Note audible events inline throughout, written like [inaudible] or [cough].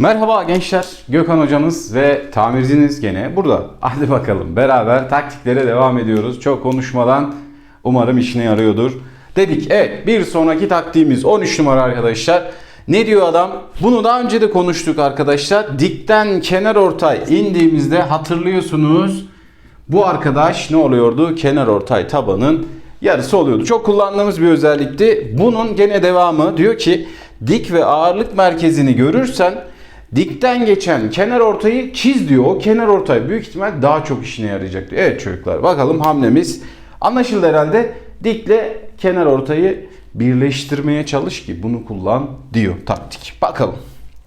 Merhaba gençler. Gökhan hocamız ve tamirciniz gene burada. Hadi bakalım beraber taktiklere devam ediyoruz. Çok konuşmadan umarım işine yarıyordur. Dedik evet bir sonraki taktiğimiz 13 numara arkadaşlar. Ne diyor adam? Bunu daha önce de konuştuk arkadaşlar. Dikten kenar ortay indiğimizde hatırlıyorsunuz. Bu arkadaş ne oluyordu? Kenar ortay tabanın yarısı oluyordu. Çok kullandığımız bir özellikti. Bunun gene devamı diyor ki dik ve ağırlık merkezini görürsen dikten geçen kenar ortayı çiz diyor. O kenar ortay büyük ihtimal daha çok işine yarayacak diyor. Evet çocuklar bakalım hamlemiz anlaşıldı herhalde. Dikle kenar ortayı birleştirmeye çalış ki bunu kullan diyor taktik. Bakalım.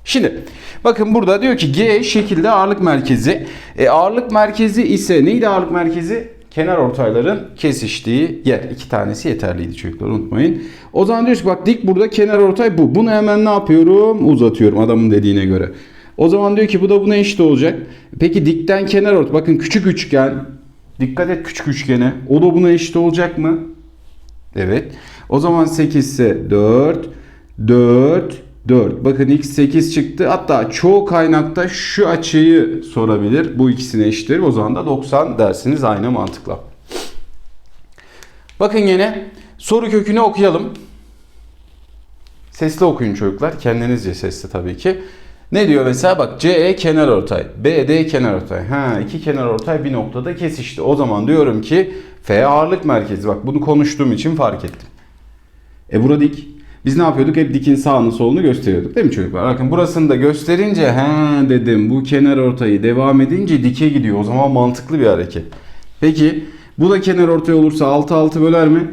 Şimdi bakın burada diyor ki G şekilde ağırlık merkezi. E, ağırlık merkezi ise neydi ağırlık merkezi? Kenar ortayların kesiştiği yer. İki tanesi yeterliydi çocuklar unutmayın. O zaman diyoruz ki bak dik burada kenar ortay bu. Bunu hemen ne yapıyorum? Uzatıyorum adamın dediğine göre. O zaman diyor ki bu da buna eşit olacak. Peki dikten kenar ortay. Bakın küçük üçgen. Dikkat et küçük üçgene. O da buna eşit olacak mı? Evet. O zaman 8 ise 4, 4, 4. Bakın x 8 çıktı. Hatta çoğu kaynakta şu açıyı sorabilir. Bu ikisine eşittir. O zaman da 90 dersiniz aynı mantıkla. Bakın yine soru kökünü okuyalım. Sesli okuyun çocuklar. Kendinizce sesli tabii ki. Ne diyor mesela bak CE kenar ortay, BD kenar ortay. Ha iki kenar ortay bir noktada kesişti. O zaman diyorum ki F ağırlık merkezi. Bak bunu konuştuğum için fark ettim. E bura dik. Biz ne yapıyorduk? Hep dikin sağını solunu gösteriyorduk değil mi çocuklar? Bakın burasını da gösterince he dedim bu kenar ortayı devam edince dike gidiyor. O zaman mantıklı bir hareket. Peki bu da kenar ortay olursa 6 6 böler mi?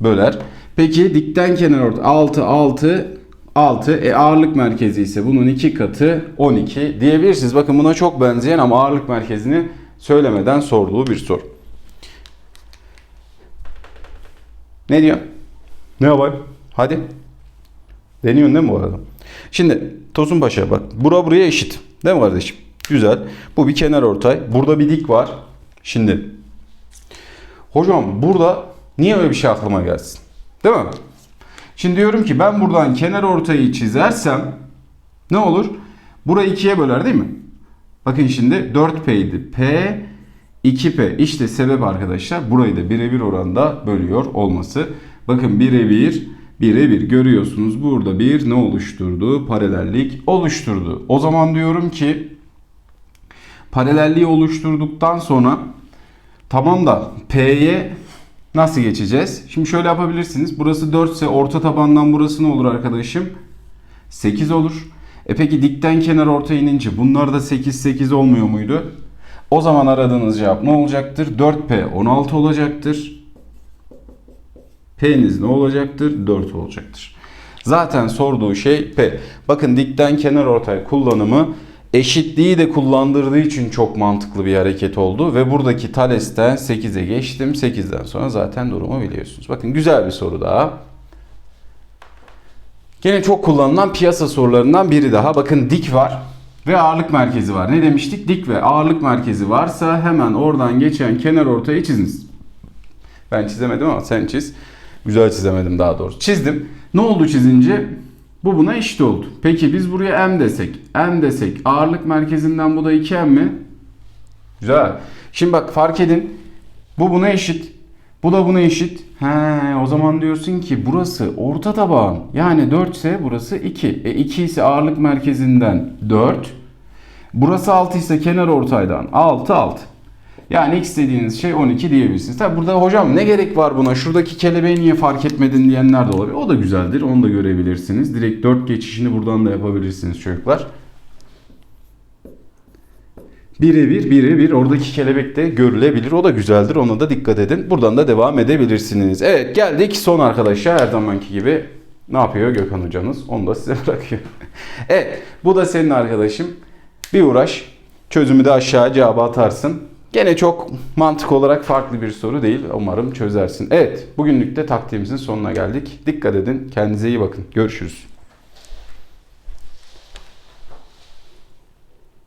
Böler. Peki dikten kenar ortay 6 6 6 e ağırlık merkezi ise bunun iki katı 12 diyebilirsiniz. Bakın buna çok benzeyen ama ağırlık merkezini söylemeden sorduğu bir soru. Ne diyor? Ne yapayım? Hadi. Deniyorsun değil mi bu arada? Şimdi Tosun Paşa bak. Bura buraya eşit. Değil mi kardeşim? Güzel. Bu bir kenar ortay. Burada bir dik var. Şimdi. Hocam burada niye öyle bir şey aklıma gelsin? Değil mi? Şimdi diyorum ki ben buradan kenar ortayı çizersem ne olur? Bura ikiye böler değil mi? Bakın şimdi 4P idi. P 2P. İşte sebep arkadaşlar burayı da birebir oranda bölüyor olması. Bakın birebir birebir görüyorsunuz burada bir ne oluşturdu? Paralellik oluşturdu. O zaman diyorum ki paralelliği oluşturduktan sonra tamam da P'ye nasıl geçeceğiz? Şimdi şöyle yapabilirsiniz. Burası 4 ise orta tabandan burası ne olur arkadaşım? 8 olur. E peki dikten kenar ortaya inince bunlar da 8 8 olmuyor muydu? O zaman aradığınız cevap ne olacaktır? 4P 16 olacaktır. P'niz ne olacaktır? 4 olacaktır. Zaten sorduğu şey P. Bakın dikten kenar ortay kullanımı eşitliği de kullandırdığı için çok mantıklı bir hareket oldu. Ve buradaki Thales'ten 8'e geçtim. 8'den sonra zaten durumu biliyorsunuz. Bakın güzel bir soru daha. Gene çok kullanılan piyasa sorularından biri daha. Bakın dik var ve ağırlık merkezi var. Ne demiştik? Dik ve ağırlık merkezi varsa hemen oradan geçen kenar ortayı çiziniz. Ben çizemedim ama sen çiz. Güzel çizemedim daha doğrusu. Çizdim. Ne oldu çizince? Bu buna eşit oldu. Peki biz buraya m desek, m desek ağırlık merkezinden bu da 2m mi? Güzel. Şimdi bak fark edin. Bu buna eşit. Bu da buna eşit. He, o zaman diyorsun ki burası orta taban. Yani 4 ise burası 2. E 2 ise ağırlık merkezinden 4. Burası 6 ise kenar ortaydan 6 6. Yani x dediğiniz şey 12 diyebilirsiniz. Tabi burada hocam ne gerek var buna? Şuradaki kelebeği niye fark etmedin diyenler de olabilir. O da güzeldir. Onu da görebilirsiniz. Direkt 4 geçişini buradan da yapabilirsiniz çocuklar. Birebir birebir oradaki kelebek de görülebilir. O da güzeldir. Ona da dikkat edin. Buradan da devam edebilirsiniz. Evet geldik son arkadaşa. Her zamanki gibi ne yapıyor Gökhan hocamız? Onu da size [laughs] bırakıyor. evet bu da senin arkadaşım. Bir uğraş. Çözümü de aşağı cevabı atarsın. Gene çok mantık olarak farklı bir soru değil. Umarım çözersin. Evet bugünlük de taktiğimizin sonuna geldik. Dikkat edin. Kendinize iyi bakın. Görüşürüz.